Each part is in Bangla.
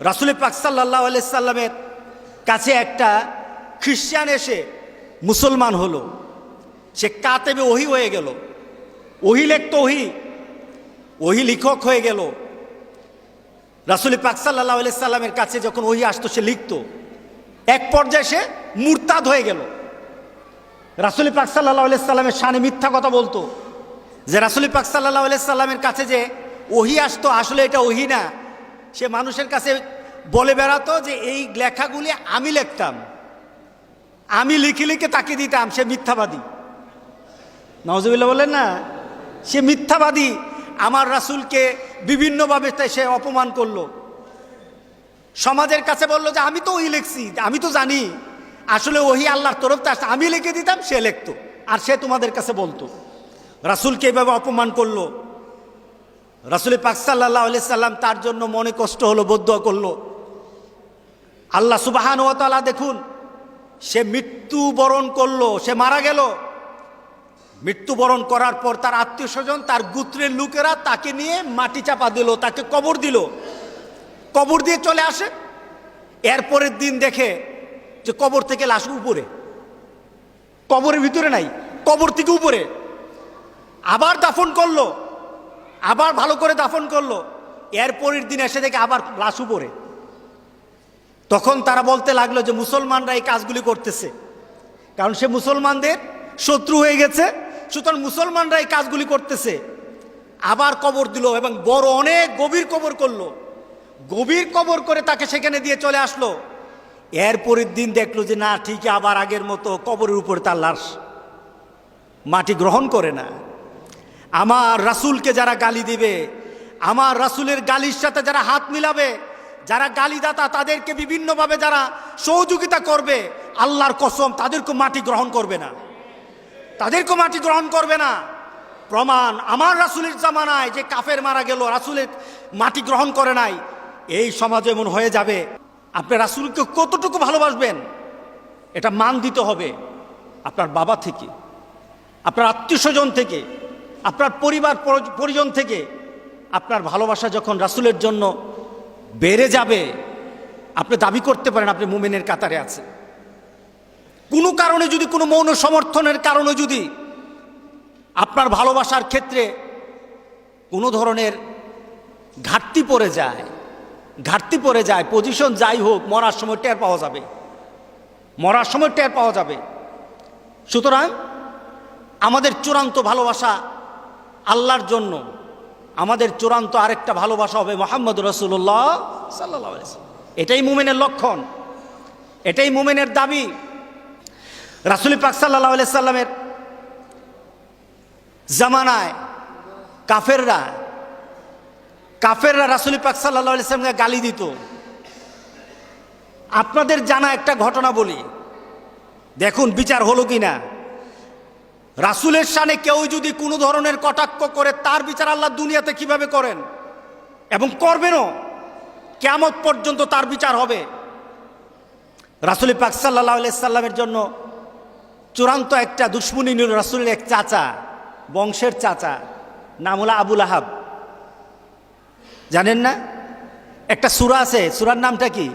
রাসুল পাক সাল্লাহ সাল্লামের কাছে একটা খ্রিস্টান এসে মুসলমান হলো। সে কাতেবে ওহি হয়ে গেল। ওহি লেখত ওহি। ওহি লিখক হয়ে গেল। রাসুল পাক সাল্লাহ সাল্লামের কাছে যখন ওহি আসতো, সে লিখতো। এক পর্যায়ে সে মুরতাদ হয়ে গেল। রাসুল পাক সাল্লাহ সাল্লামের সানে মিথ্যা কথা বলতো যে, রাসুল পাক সাল্লাহ সাল্লামের কাছে যে ওহি আসতো, আসলে এটা ওহি না। সে মানুষের কাছে বলে বেড়াতো যে এই লেখাগুলি আমি লিখতাম। আমি লিখে লিখে তাকে দিতাম, সে মিথ্যাবাদী। নওয়াজবিল্লা বলেন না, সে মিথ্যাবাদী। আমার রাসুলকে বিভিন্নভাবে তাই সে অপমান করল। সমাজের কাছে বলল যে, আমি তো ওই লিখছি, আমি তো জানি। আসলে ওহি আল্লাহর তরফ আসছে। আমি লিখে দিতাম, সে লিখতো। আর সে তোমাদের কাছে বলতো। রাসুলকে এভাবে অপমান করল। রাসুল পাক সাল্লাহ সাল্লাম তার জন্য মনে কষ্ট হলো বদ্ধ করল। আল্লাহ সুবাহান ও তালা দেখুন, সে মৃত্যুবরণ করল, সে মারা গেল। মৃত্যুবরণ করার পর তার আত্মীয় স্বজন, তার গুত্রের লোকেরা তাকে নিয়ে মাটি চাপা দিল, তাকে কবর দিল। কবর দিয়ে চলে আসে। এরপরের দিন দেখে যে কবর থেকে লাশ উপরে। কবরের ভিতরে নাই, কবর থেকে উপরে। আবার দাফন করল। আবার ভালো করে দাফন করল। এরপরের দিন এসে দেখে আবার লাশ উপরে। তখন তারা বলতে লাগল যে, মুসলমানরা এই কাজগুলি করতেছে। কারণ সে মুসলমানদের শত্রু হয়ে গেছে। সুতরাং মুসলমানরা এই কাজগুলি করতেছে। আবার কবর দিল এবং বড় অনেক গভীর কবর করল। গভীর কবর করে তাকে সেখানে দিয়ে চলে আসলো। এরপরের দিন দেখল যে, না, ঠিকই আবার আগের মতো কবরের উপরে তার লাশ মাটি গ্রহণ করে না। আমার রাসুলকে যারা গালি দিবে, আমার রাসুলের গালির সাথে যারা হাত মিলাবে, যারা গালিদাতা তাদেরকে বিভিন্নভাবে যারা সহযোগিতা করবে, আল্লাহর কসম তাদেরকে মাটি গ্রহণ করবে না। তাদেরকে মাটি গ্রহণ করবে না। প্রমাণ আমার রাসুলের জামানায় যে কাফের মারা গেল, রাসুলের মাটি গ্রহণ করে নাই, এই সমাজে এমন হয়ে যাবে। আপনি রাসুলকে কতটুকু ভালোবাসবেন? এটা মান দিতে হবে আপনার বাবা থেকে, আপনার আত্মীয় স্বজন থেকে। আপনার পরিবার পরিজন থেকে আপনার ভালোবাসা যখন রাসুলের জন্য বেড়ে যাবে, আপনি দাবি করতে পারেন আপনি মুমিনের কাতারে আছে কোনো কারণে যদি, কোনো মৌন সমর্থনের কারণে যদি আপনার ভালোবাসার ক্ষেত্রে কোনো ধরনের ঘাটতি পড়ে যায়, ঘাটতি পড়ে যায় পজিশন যাই হোক, মরার সময় টের পাওয়া যাবে। মরার সময় টের পাওয়া যাবে। সুতরাং আমাদের চূড়ান্ত ভালোবাসা আল্লাহর জন্য আমাদের চূড়ান্ত আরেকটা ভালোবাসা হবে মোহাম্মদ রসুল্লাহ সাল্লাহ এটাই মুমেনের লক্ষণ। এটাই মুমেনের দাবি। রাসুল পাক সাল্লাহ সাল্লামের জামানায় কাফেররা কাফেররা রাসুল পাক সাল্লাহ সাল্লামকে গালি দিত। আপনাদের জানা একটা ঘটনা বলি। দেখুন, বিচার হলো কি না রাসুলের সানে কেউ যদি কোনো ধরনের কটাক্ষ করে, তার বিচার আল্লাহ দুনিয়াতে কীভাবে করেন? এবং করবেনও? কেমত পর্যন্ত তার বিচার হবে। রাসুল পাক সাল্লাহ সাল্লামের জন্য চূড়ান্ত একটা দুশ্মনী নিল রাসুলের এক চাচা, বংশের চাচা, নাম হলো আবুল আহাব জানেন না? একটা সুরা আছে, সুরার নামটা কি?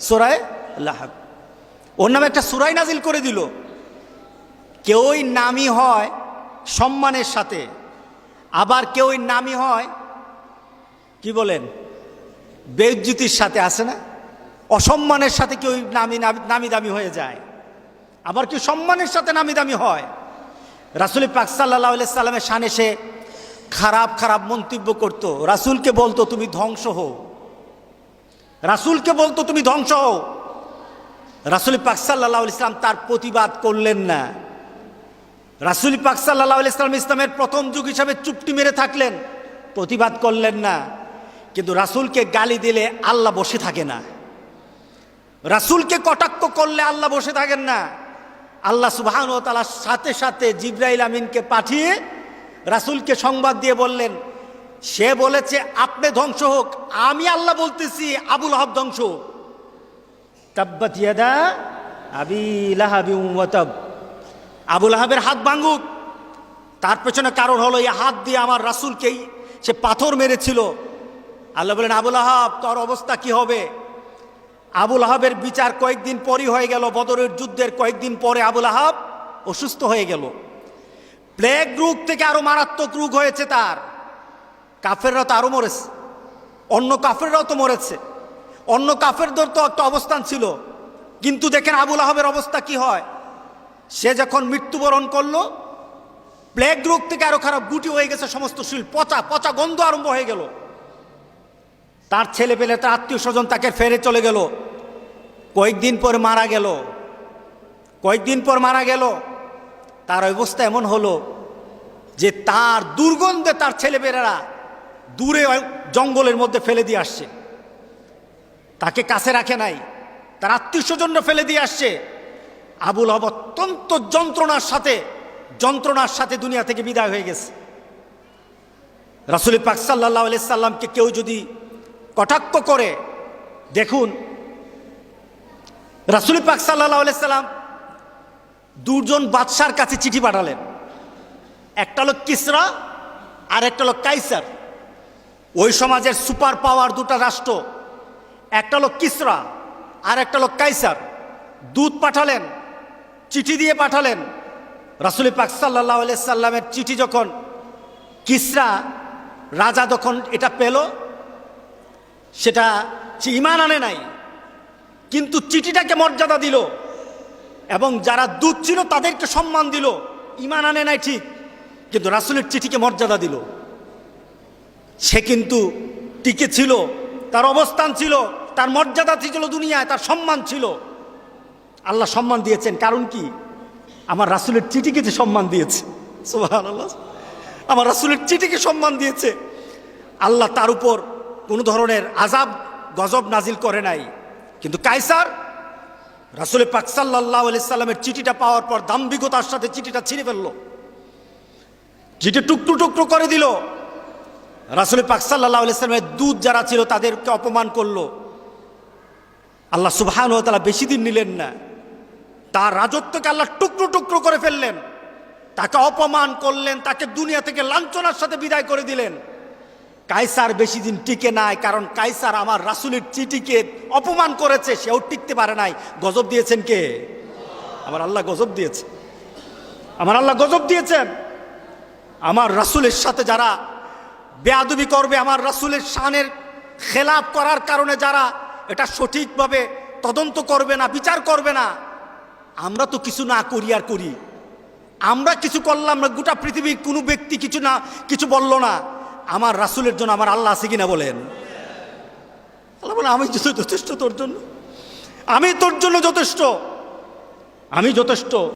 সুরায় লাহাব। ওর নামে একটা সুরাই নাজিল করে দিল। কেউই নামি হয় সম্মানের সাথে, আবার কেউই নামি হয়, কি বলেন, বেজ্জুতির সাথে আছে না? অসম্মানের সাথে কেউ নামি নামি দামি হয়ে যায়। আবার কেউ সম্মানের সাথে নামি দামি হয়। রাসুল পাক সাল্লাহ সাল্লামের সানে সে খারাপ খারাপ মন্তব্য করতো। রাসুলকে বলতো, তুমি ধ্বংস হও। রাসুলকে বলতো, তুমি ধ্বংস হও। রাসুল পাক সাল্লাহ ইসলাম তার প্রতিবাদ করলেন না। রাসুল পাক সাল্লাহ ইসলাম ইসলামের প্রথম যুগ হিসাবে চুপটি মেরে থাকলেন, প্রতিবাদ করলেন না। কিন্তু রাসুলকে গালি দিলে আল্লাহ বসে থাকে না। রাসুলকে কটাক্ষ করলে আল্লাহ বসে থাকেন না। আল্লাহ সুবাহান ও তালার সাথে সাথে জিব্রাইল আমিনকে পাঠিয়ে রাসুলকে সংবাদ দিয়ে বললেন, সে বলেছে, আপনি ধ্বংস হোক, আমি আল্লাহ বলতেছি, আবুল হব ধ্বংস হোক। তাব্বাত ইয়াদা আবি লাহাবি ওয়াতাব আবুল আহাবের হাত ভাঙুক। তার পেছনে কারণ হলো, এই হাত দিয়ে আমার রাসুলকেই সে পাথর মেরেছিল। আল্লাহ বলেন, আবুল আহাব, তোর অবস্থা কি হবে? আবুল আহাবের বিচার কয়েকদিন পরই হয়ে গেল, বদরের যুদ্ধের কয়েকদিন পরে আবুল আহাব অসুস্থ হয়ে গেল। প্লেগ রোগ থেকে আরও মারাত্মক রোগ হয়েছে তার। কাফেররা তো আরও মরেছে। অন্য কাফেররাও তো মরেছে। অন্য কাফেরদের তো একটা অবস্থান ছিল। কিন্তু দেখেন আবুল আহাবের অবস্থা কি হয়? সে যখন মৃত্যুবরণ করল প্লেগ রোগ থেকে আরও খারাপ গুটি হয়ে গেছে সমস্ত শিল, পচা পচা গন্ধ আরম্ভ হয়ে গেল। তার ছেলে পেলে, তার আত্মীয় স্বজন তাকে ফেরে চলে গেল। কয়েকদিন পর মারা গেল। কয়েকদিন পর মারা গেল। তার অবস্থা এমন হলো যে তার দুর্গন্ধে তার ছেলেমেয়েরা দূরে জঙ্গলের মধ্যে ফেলে দিয়ে আসছে। তাকে কাছে রাখে নাই। তার আত্মীয় স্বজনরা ফেলে দিয়ে আসছে। আবুল হব অত্যন্ত যন্ত্রণার সাথে যন্ত্রণার সাথে দুনিয়া থেকে বিদায় হয়ে গেছে। রাসুল পাক সাল্লাহ সাল্লামকে কেউ যদি কটাক্ষ করে, দেখুন রাসুল পাক সাল্লাহ সাল্লাম দুজন বাদশার কাছে চিঠি পাঠালেন। একটা লোক কিসরা আর একটা লোক কাইসার। ওই সমাজের সুপার পাওয়ার দুটা রাষ্ট্র, একটা লোক কিসরা আর একটা লোক কাইসার। দুধ পাঠালেন চিঠি দিয়ে পাঠালেন। রাসুল পাক সাল্লাহ সাল্লামের চিঠি যখন কিসরা রাজা যখন এটা পেল, সেটা ইমান আনে নাই। কিন্তু চিঠিটাকে মর্যাদা দিল এবং যারা দুধ ছিল তাদেরকে সম্মান দিল। ইমান আনে নাই ঠিক, কিন্তু রাসুলের চিঠিকে মর্যাদা দিল। সে কিন্তু টিকে ছিল, তার অবস্থান ছিল, তার মর্যাদা ছিল দুনিয়ায়, তার সম্মান ছিল। আল্লাহ সম্মান দিয়েছেন। কারণ কি? আমার রাসুলের চিঠিকে যে সম্মান দিয়েছে। আমার রাসুলের চিঠিকে সম্মান দিয়েছে। আল্লাহ তার উপর কোনো ধরনের আজাব গজব নাজিল করে নাই। কিন্তু কাইসার রাসুল পাক সাল্লাহ সাল্লামের চিঠিটা পাওয়ার পর দাম্ভিকতার সাথে চিঠিটা ছিঁড়ে ফেলল। চিঠি টুকরো টুকরো করে দিল। রাসুল পাক সাল্লাহ সাল্লামের দুধ যারা ছিল তাদেরকে অপমান করল। আল্লাহ সুবহান ও তালা বেশি দিন নিলেন না। তার রাজত্বকে আল্লাহ টুকরো টুকরো করে ফেললেন। তাকে অপমান করলেন, তাকে দুনিয়া থেকে লাঞ্ছনার সাথে বিদায় করে দিলেন। কাইসার বেশি দিন টিকে নাই, কারণ কাইসার আমার রাসুলের চিঠিকে অপমান করেছে, সেও টিকতে পারে নাই। গজব দিয়েছেন কে? আমার আল্লাহ গজব দিয়েছে। আমার আল্লাহ গজব দিয়েছেন। আমার রাসুলের সাথে যারা বেয়াদুবি করবে, আমার রাসুলের শানের খেলাপ করার কারণে যারা এটা সঠিকভাবে তদন্ত করবে না, বিচার করবে না আমরা তো কিছু না করি আর করি। আমরা কিছু করলাম না গোটা পৃথিবীর কোনো ব্যক্তি কিছু না, কিছু বলল না। আমার রাসুলের জন্য আমার আল্লাহ আছে কিনা বলেন? আল্লাহ বলে, আমি যথেষ্ট তোর জন্য। আমি তোর জন্য যথেষ্ট। আমি যথেষ্ট।